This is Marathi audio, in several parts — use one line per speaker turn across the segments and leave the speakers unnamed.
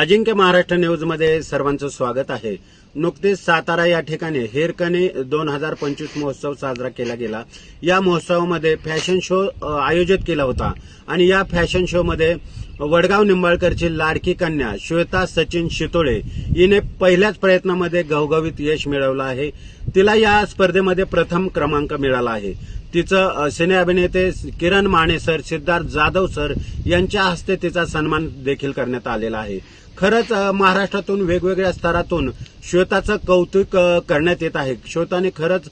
अजिंक्य महाराष्ट्र न्यूजमध्ये सर्वांचं स्वागत आहे. नुकतेच सातारा या ठिकाणी हेरकणी दोन हजार पंचवीस महोत्सव साजरा केला गेला. या महोत्सवामध्ये फॅशन शो आयोजित केला होता. आणि या फॅशन शो मध्ये वडगाव निंबाळकरची लाडकी कन्या श्वेता सचिन शितोळे हिने पहिल्याच प्रयत्नामध्ये घवघवीत यश मिळवलं आहे. तिला या स्पर्धेमध्ये प्रथम क्रमांक मिळाला आहे. तिचं सिने अभिनेते किरण माने सर सिद्धार्थ जाधव सर यांच्या हस्ते तिचा सन्मान देखील करण्यात आलेला आहे. खरंच महाराष्ट्रातून वेगवेगळ्या स्तरातून श्वेताचं कौतुक करण्यात येत आहे. श्वेताने खरंच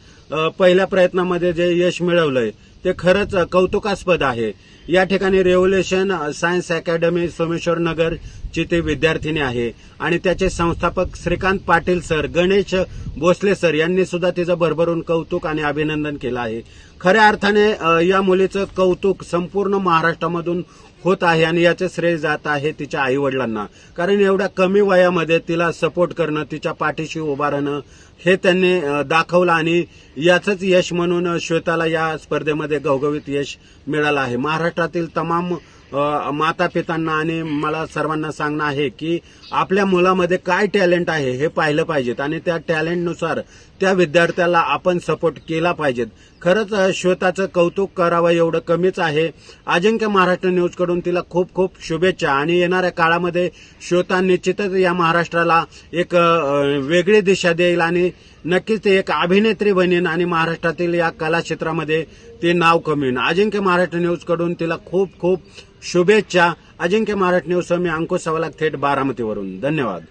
पहिल्या प्रयत्नामध्ये जे यश मिळवलंय ते खरंच कौतुकास्पद आहे. या ठिकाणी revolution science academy Someshwar Nagar ची ते विद्यार्थिनी आहे. आणि त्याचे संस्थापक श्रीकांत पाटील सर गणेश भोसले सर यांनी सुद्धा तिचं भरभरून कौतुक आणि अभिनंदन केलं आहे. खऱ्या अर्थाने या मुलीचं कौतुक संपूर्ण महाराष्ट्रामधून होत आहे आणि याचे श्रेय जात आहे तिच्या आई वडिलांना कारण एवढ्या कमी वयामध्ये तिला सपोर्ट करणं तिच्या पाठीशी उभा राहणं हे त्यांनी दाखवलं आणि याचंच यश म्हणून श्वेताला या स्पर्धेमध्ये घवघवीत यश मिळालं आहे. महाराष्ट्रातील तमाम माता पितांना आणि मला सर्वांना सांगणं आहे की आपल्या मुलामध्ये काय टॅलेंट आहे हे पाहिलं पाहिजेत आणि त्या टॅलेंटनुसार त्या विद्यार्थ्याला आपण सपोर्ट केला पाहिजेत. खरंच श्वेताचं कौतुक करावं एवढं कमीच आहे. अजिंक्य महाराष्ट्र न्यूजकडून तिला खूप खूप शुभेच्छा. आणि येणाऱ्या काळामध्ये श्वेता निश्चितच या महाराष्ट्राला एक वेगळी दिशा देईल आणि नक्कीच ते एक अभिनेत्री बनेन आणि महाराष्ट्रातील या कला क्षेत्रामध्ये ते नाव कमवेन. अजिंक्य महाराष्ट्र न्यूजकडून तिला खूप खूप शुभेच्छा. अजिंक्य महाराष्ट्र न्यूज मी अंकुश सवालाक थेट बारामतीवरून. धन्यवाद.